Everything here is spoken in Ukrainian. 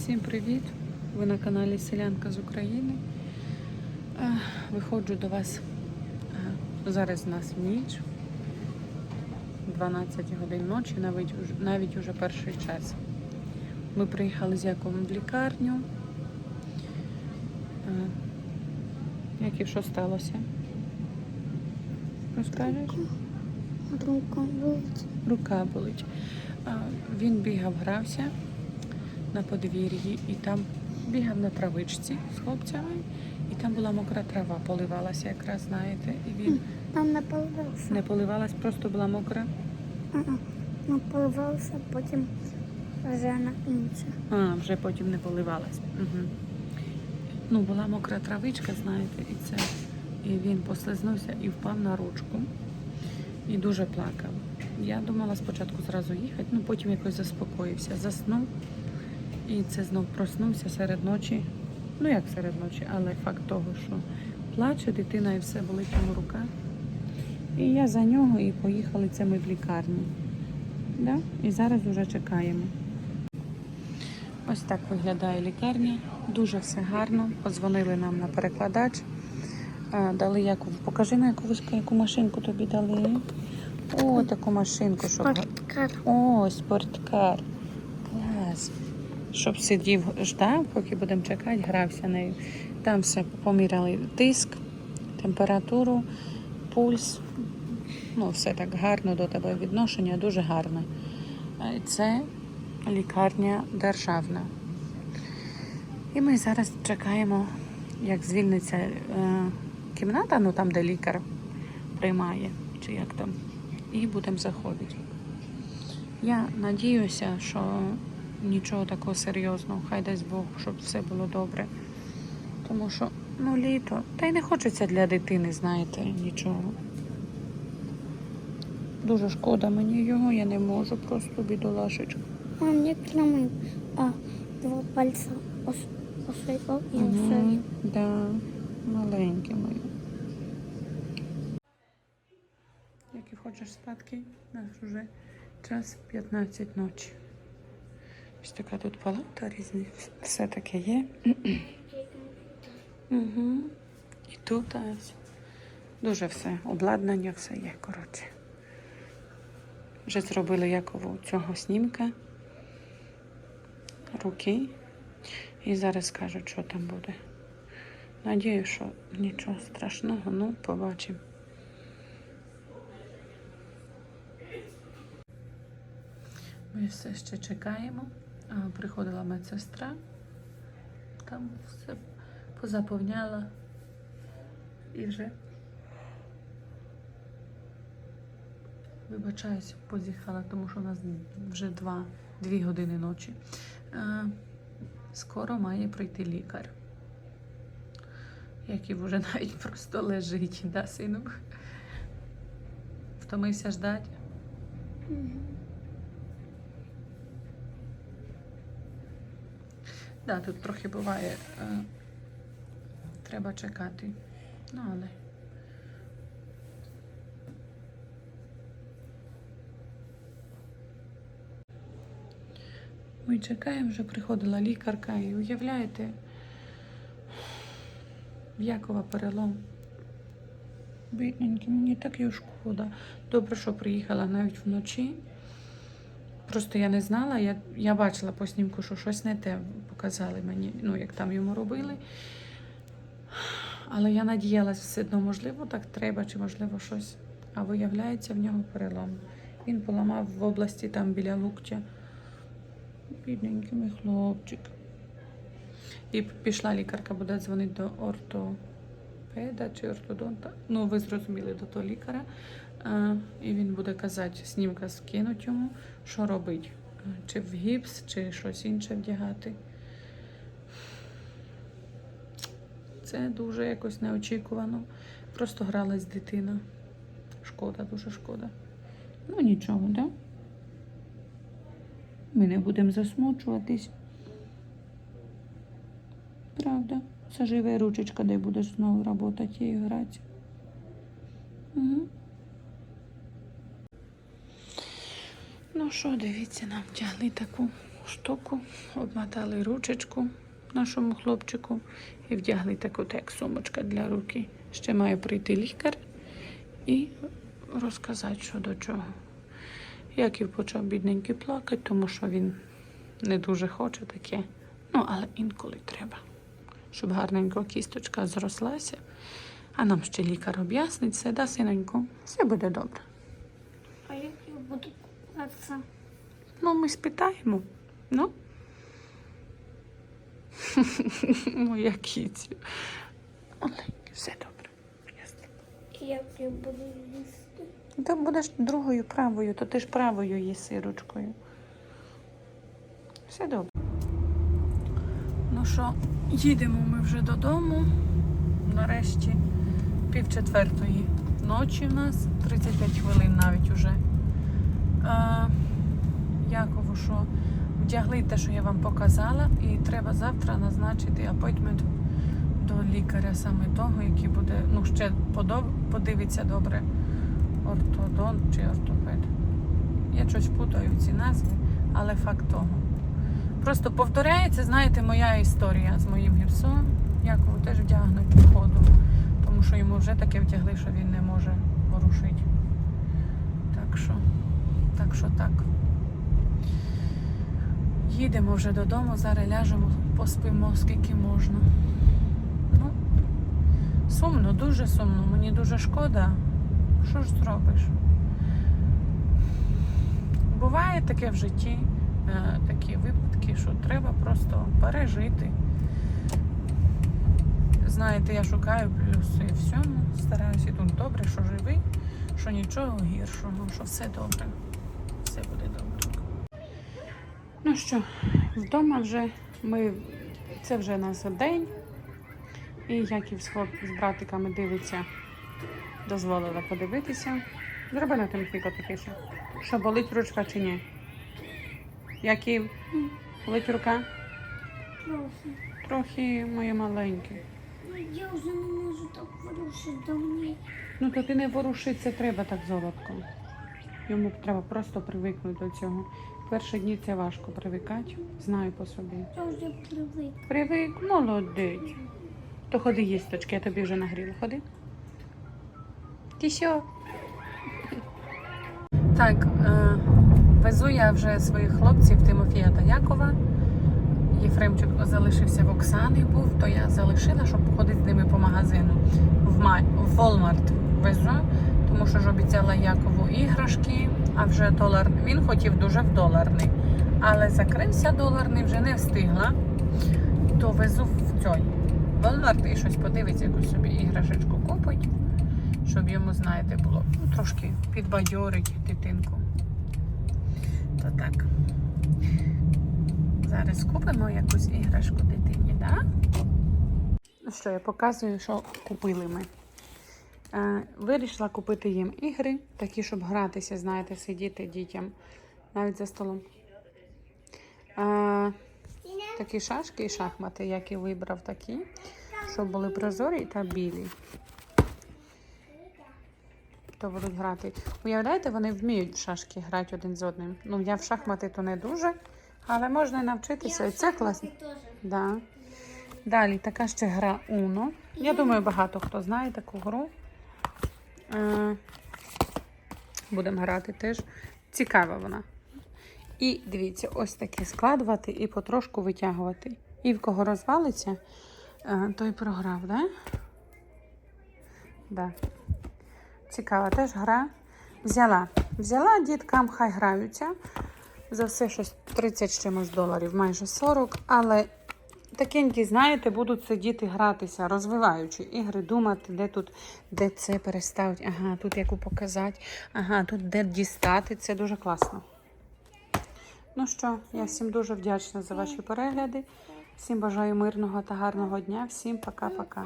Всім привіт! Ви на каналі Селянка з України. Е, Виходжу до вас е, зараз у нас ніч, 12 годин ночі, навіть уже, навіть уже перший час. Ми приїхали з Яковом в лікарню. Е, Як і що сталося? Розкажеш? Рука болить. Рука болить. Він бігав, грався на подвір'ї і там бігав на травичці з хлопцями, і там була мокра трава, поливалася якраз, знаєте, і він Там не поливався. не поливалась, просто була мокра. Ага. Не поливався, потім вже на інше. А, вже потім не поливалась. Угу. Ну, була мокра травичка, знаєте, і це. І він послизнувся і впав на ручку. І дуже плакав. Я думала спочатку зразу їхати, ну потім якось заспокоївся, заснув. І це знов проснувся серед ночі. Ну як серед ночі, але факт того, що плаче дитина і все болить йому рука. І я за нього і поїхали це ми в лікарню. Да? І зараз вже чекаємо. Ось так виглядає лікарня. Дуже все гарно. Позвонили нам на перекладач. А, Дали яку. Покажи на яку вишку, яку машинку тобі дали. О, таку машинку, щоб. Спорткар. О, спорткар. Щоб сидів, ждав, поки будемо чекати, грався нею. Там все поміряли тиск, температуру, пульс. Ну, все так гарно до тебе відношення, дуже гарне. Це лікарня державна. І ми зараз чекаємо, як звільниться е, кімната, ну там, де лікар приймає, чи як там, і будемо заходити. Я надіюся, що нічого такого серйозного, хай дасть Бог, щоб все було добре. Тому що ну літо, та й не хочеться для дитини, знаєте, нічого. Дуже шкода мені його, я не можу просто бідолашечку. Он не прямий, а два пальця ось і. Мгм, Да, маленькі мої. Як і хочеш спадки, нас вже час 15 ночі. Ось така тут палата різні, все таке є. Угу. І тут ось дуже все, обладнання все є, коротше. Вже зробили Якову цього снімка руки. І зараз скажуть, що там буде. Надію, що нічого страшного, ну, побачимо. Ми все ще чекаємо. Приходила медсестра, там все позаповняла і вже. Вибачаюсь, позіхала, тому що у нас вже два, дві години ночі. Скоро має прийти лікар, який вже навіть просто лежить, да, синок? Втомився ждати. Да, тут трохи буває. Е, треба чекати. Ну, але. Ми чекаємо, вже приходила лікарка і уявляєте, Якова перелом. Бідненький, мені так його шкода. Добре, що приїхала навіть вночі. Просто я не знала, я, я бачила по снімку, що щось не те показали мені, ну як там йому робили. Але я надіялась все одно, можливо, так треба, чи можливо щось. А виявляється, в нього перелом. Він поламав в області там біля луктя. Бідненький мій хлопчик. І пішла лікарка, буде дзвонити до ортопеда чи ортодонта. Ну, ви зрозуміли, до того лікаря. І він буде казати, снімка скинуть йому, що робить. Чи в гіпс, чи щось інше вдягати. Це дуже якось неочікувано. Просто гралась дитина. Шкода, дуже шкода. Ну нічого, так? Да? Ми не будемо засмучуватись. Правда? Це живе ручечка, де будеш знову працювати і грати. Угу. Ну що, дивіться, нам вдягли таку штуку, обмотали ручечку нашому хлопчику і вдягли таку так сумочка для руки. Ще має прийти лікар і розказати, що до чого. Яків почав бідненький плакати, тому що він не дуже хоче таке. Ну, але інколи треба, щоб гарненько кісточка зрослася. А нам ще лікар об'яснить все, да, синенько, все буде добре. А як я буду купатися? Ну, ми спитаємо. Ну. Моя кіцю. Маленький, все добре. Як я буду їсти? Ти будеш другою правою, то ти ж правою їси ручкою. Все добре. Ну що, їдемо ми вже додому. Нарешті пів четвертої ночі в нас, 35 хвилин навіть уже. Якову, що вдягли те, що я вам показала, і треба завтра назначити апойтмент до лікаря саме того, який буде, ну, ще подивиться добре ортодонт чи ортопед. Я щось путаю ці назви, але факт того. Просто повторяється, знаєте, моя історія з моїм гіпсом. Якову теж вдягнуть по ходу, тому що йому вже таке вдягли, що він не може ворушити. Так що, так що так. Їдемо вже додому, зараз ляжемо, поспимо скільки можна. Ну, сумно, дуже сумно. Мені дуже шкода. Що ж зробиш? Буває таке в житті, е, такі випадки, що треба просто пережити. Знаєте, я шукаю плюси всьому, стараюся тут добре, що живий, що нічого гіршого, що все добре. Все буде добре. Ну що, вдома вже ми. Це вже нас день. І Яків з з братиками дивиться, дозволила подивитися. Зроби на Тимофійко тихіше. Що болить ручка чи ні? Яків? Болить рука? Трохи. Трохи моє маленьке. Ну, Я вже не можу так ворушити до мене. Ну то ти не воруши, це треба так золотко. Йому треба просто привикнути до цього. Перші дні це важко привикати, знаю по собі. Я вже привик. Привик, молодець. То ходи їсточки, я тобі вже нагріла. Ходи. Ти що? Так, е, везу я вже своїх хлопців Тимофія та Якова. Єфремчик залишився в Оксани був, то я залишила, щоб походити з ними по магазину. В, Май, в Walmart везу, тому що ж обіцяла Якову іграшки, а вже долар. Він хотів дуже в доларний, але закрився доларний, вже не встигла. То везу в цей Walmart і щось подивиться, якусь собі іграшечку купить, щоб йому, знаєте, було ну, трошки підбадьорить дитинку. То так. Зараз купимо якусь іграшку дитині, так? Да? Ну що, я показую, що купили ми. Е, вирішила купити їм ігри, такі, щоб гратися, знаєте, сидіти дітям навіть за столом. Е, такі шашки і шахмати, які вибрав такі, щоб були прозорі та білі. То будуть грати. Уявляєте, вони вміють в шашки грати один з одним. Ну, я в шахмати то не дуже, але можна навчитися. І це класно. Да. Далі така ще гра Uno. Я думаю, багато хто знає таку гру. Будемо грати теж. Цікава вона. І дивіться, ось таке складувати і потрошку витягувати. І в кого розвалиться, е, той програв, да? Да. Цікава теж гра. Взяла. Взяла діткам, хай граються. За все щось 30 чимось доларів, майже 40. Але такенькі, знаєте, будуть сидіти гратися, розвиваючи ігри, думати, де тут, де це переставити. Ага, тут яку показати, ага, тут де дістати. Це дуже класно. Ну що, я всім дуже вдячна за ваші перегляди. Всім бажаю мирного та гарного дня. Всім пока-пока.